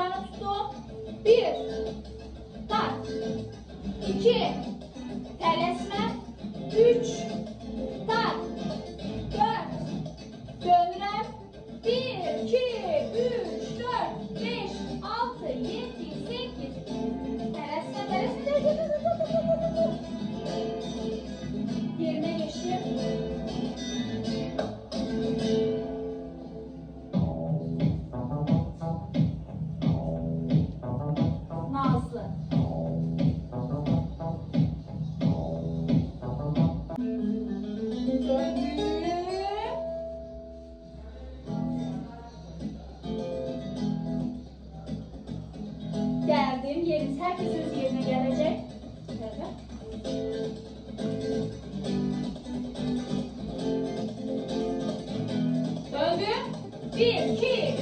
Bana tuttu. Bir. Tak. İki. Telesme. Üç. Tak. Dört. Döndürem. Bir, iki, Döndüm. Geldim. Yeriniz herkes öz yerine gelecek. Döndüm. Bir, iki,